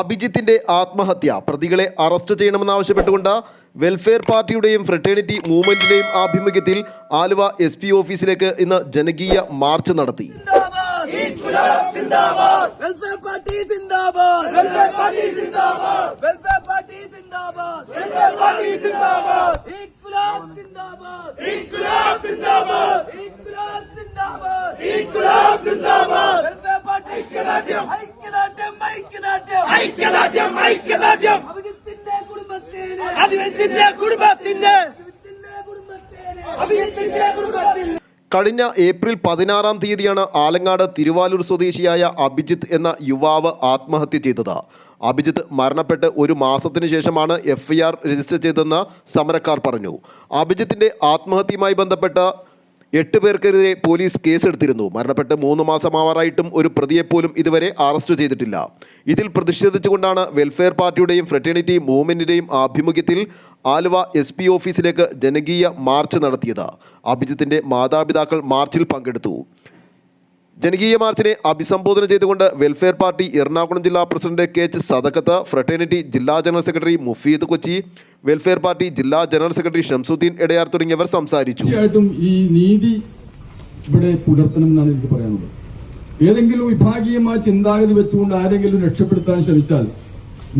അഭിജിത്തിന്റെ ആത്മഹത്യ. പ്രതികളെ അറസ്റ്റ് ചെയ്യണമെന്നാവശ്യപ്പെട്ടുകൊണ്ട് വെൽഫെയർ പാർട്ടിയുടെയും ഫ്രട്ടേണിറ്റി മൂവ്മെന്റിന്റെയും ആഭിമുഖ്യത്തിൽ ആലുവ എസ് പി ഓഫീസിലേക്ക് ഇന്ന് ജനകീയ മാർച്ച് നടത്തി. ഐക്യദാർഢ്യം. ഐക്യദാർഢ്യം ഐക്യദാർഢ്യം. അഭിജിത്തിന്റെ കുടുംബത്തേന്. അഭിജിത്തിന്റെ കുടുംബത്തിന്റെ അഭിജിത്തിന്റെ കുടുംബത്തേന്. അഭിജിത്തിന്റെ കുടുംബത്തിൽ കഴിഞ്ഞ ഏപ്രിൽ പതിനാറാം തീയതിയാണ് ആലങ്ങാട് തിരുവാലൂർ സ്വദേശിയായ അഭിജിത്ത് എന്ന യുവാവ് ആത്മഹത്യ ചെയ്തത്. അഭിജിത്ത് മരണപ്പെട്ട് ഒരു മാസത്തിനു ശേഷമാണ് എഫ്ഐആർ രജിസ്റ്റർ ചെയ്തതെന്ന് സമരക്കാർ പറഞ്ഞു. അഭിജിത്തിന്റെ ആത്മഹത്യയുമായി ബന്ധപ്പെട്ട് എട്ട് പേർക്കെതിരെ പോലീസ് കേസെടുത്തിരുന്നു. മരണപ്പെട്ട് മൂന്ന് മാസമാവാറായിട്ടും ഒരു പ്രതിയെപ്പോലും ഇതുവരെ അറസ്റ്റ് ചെയ്തിട്ടില്ല. ഇതിൽ പ്രതിഷേധിച്ചുകൊണ്ടാണ് വെൽഫെയർ പാർട്ടിയുടെയും ഫ്രട്ടേണിറ്റി മൂവ്മെന്റിന്റെയും ആഭിമുഖ്യത്തിൽ ആലുവ എസ് പി ഓഫീസിലേക്ക് ജനകീയ മാർച്ച് നടത്തിയത്. അഭിജിത്തിന്റെ മാതാപിതാക്കൾ മാർച്ചിൽ പങ്കെടുത്തു. ജനകീയ മാർച്ചിനെ അഭിസംബോധന ചെയ്തുകൊണ്ട് വെൽഫെയർ പാർട്ടി എറണാകുളം ജില്ലാ president K H Sadakkath fraternity ജില്ലാ general secretary Mufeed Kochi welfare party ജില്ലാ ജനറൽ സെക്രട്ടറി ഷംസുദ്ദീൻ എടയാർ തുടങ്ങിയവർ സംസാരിച്ചു. ഈ നീതി ഇവിടെ പുലർത്തണം എനിക്ക് പറയാനുള്ളത്. ഏതെങ്കിലും വിഭാഗീയമായ ചിന്താഗതി വെച്ചുകൊണ്ട് ആരെങ്കിലും രക്ഷപ്പെടുത്താൻ ശ്രമിച്ചാൽ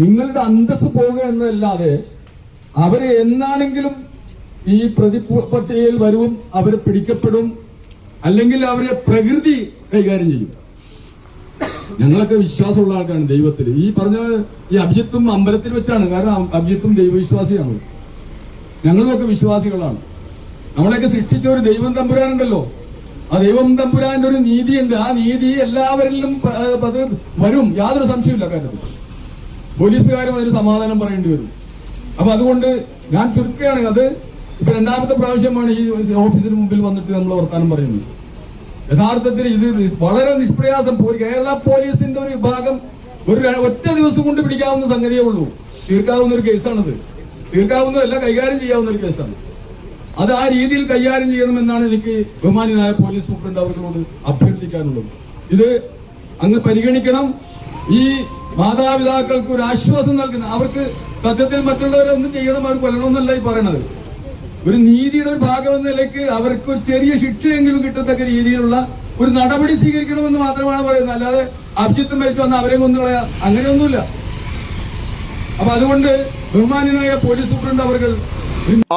നിങ്ങളുടെ അന്തസ് പോകുക എന്നല്ലാതെ അവരെ എന്നാണെങ്കിലും ഈ പ്രതിപട്ടികയിൽ വരും അവർ പിടിക്കപ്പെടും അല്ലെങ്കിൽ അവരെ പ്രകൃതി കൈകാര്യം ചെയ്യും. ഞങ്ങളൊക്കെ വിശ്വാസമുള്ള ആൾക്കാണ് ദൈവത്തിൽ. ഈ പറഞ്ഞ ഈ അഭിജിത്തും അമ്പലത്തിൽ വെച്ചാണ്. കാരണം അഭിജിത്തും ദൈവവിശ്വാസിയാണ് ഞങ്ങളുമൊക്കെ വിശ്വാസികളാണ്. നമ്മളെയൊക്കെ സൃഷ്ടിച്ച ഒരു ദൈവം തമ്പുരാനുണ്ടല്ലോ. ആ ദൈവം തമ്പുരാന്റെ ഒരു നീതിയുണ്ട്. ആ നീതി എല്ലാവരിലും വരും. യാതൊരു സംശയമില്ല കാര്യത്തിൽ. പോലീസുകാരും അതിന് സമാധാനം പറയേണ്ടി വരും. അപ്പൊ അതുകൊണ്ട് ഞാൻ ചുരുക്കുകയാണ്. അത് ഇപ്പൊ രണ്ടാമത്തെ പ്രാവശ്യമാണ് ഈ ഓഫീസിന് മുമ്പിൽ വന്നിട്ട് നമ്മൾ വർത്താനം പറയുന്നത്. യഥാർത്ഥത്തിൽ ഇത് വളരെ നിഷ്പ്രയാസം കേരള പോലീസിന്റെ ഒരു വിഭാഗം ഒരു ഒറ്റ ദിവസം കൊണ്ട് പിടിക്കാവുന്ന സംഗതിയേ ഉള്ളൂ. തീർക്കാവുന്ന ഒരു കേസാണിത്. തീർക്കാവുന്നതല്ല കൈകാര്യം ചെയ്യാവുന്ന ഒരു കേസാണ്. അത് ആ രീതിയിൽ കൈകാര്യം ചെയ്യണമെന്നാണ് എനിക്ക് ബഹുമാനിയായ പോലീസ് സൂപ്രണ്ട് അവരോട് അഭ്യർത്ഥിക്കാനുള്ളത്. ഇത് അങ്ങ് പരിഗണിക്കണം. ഈ മാതാപിതാക്കൾക്ക് ഒരു ആശ്വാസം നൽകുന്ന അവർക്ക് സത്യത്തിൽ മറ്റുള്ളവരെ ഒന്നും ചെയ്യണം അവർ കൊല്ലണമെന്നല്ല ഈ പറയണത്. ഒരു നീതിയുടെ ഒരു ഭാഗം എന്ന നിലയ്ക്ക് അവർക്ക് ഒരു ചെറിയ ശിക്ഷയെങ്കിലും കിട്ടത്തക്ക രീതിയിലുള്ള ഒരു നടപടി സ്വീകരിക്കണമെന്ന് മാത്രമാണ് പറയുന്നത്. അല്ലാതെ അഭിജിത്ത് മരിച്ചു വന്ന അവരെ കൊന്നു കളയാ. അങ്ങനെയൊന്നുമില്ല. അപ്പൊ അതുകൊണ്ട് ബഹുമാന്യനായ പോലീസ് സൂപ്രണ്ട് അവർ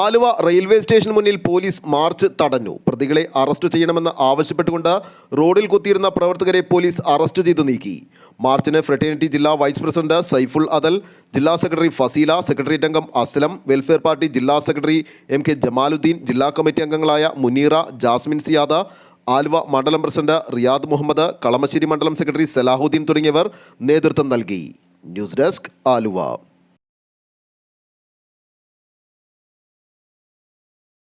ആലുവ റെയിൽവേ സ്റ്റേഷന് മുന്നിൽ പോലീസ് മാർച്ച് തടഞ്ഞു. പ്രതികളെ അറസ്റ്റ് ചെയ്യണമെന്ന് ആവശ്യപ്പെട്ടുകൊണ്ട് റോഡിൽ കുത്തിയിരുന്ന പ്രവർത്തകരെ പോലീസ് അറസ്റ്റ് ചെയ്തു നീക്കി. മാർച്ചിന് ഫ്രട്ടേണിറ്റി ജില്ലാ വൈസ് പ്രസിഡന്റ് സൈഫുൾ അദൽ ജില്ലാ സെക്രട്ടറി ഫസീല സെക്രട്ടേറിയറ്റ് അംഗം അസ്ലം വെൽഫെയർ പാർട്ടി ജില്ലാ സെക്രട്ടറി എം കെ ജമാലുദ്ദീൻ ജില്ലാ കമ്മിറ്റി അംഗങ്ങളായ മുനീറ ജാസ്മിൻ സിയാദ ആലുവ മണ്ഡലം പ്രസിഡന്റ് റിയാദ് മുഹമ്മദ് കളമശ്ശേരി മണ്ഡലം സെക്രട്ടറി സലാഹുദ്ദീൻ തുടങ്ങിയവർ നേതൃത്വം നൽകി. News desk Aluva.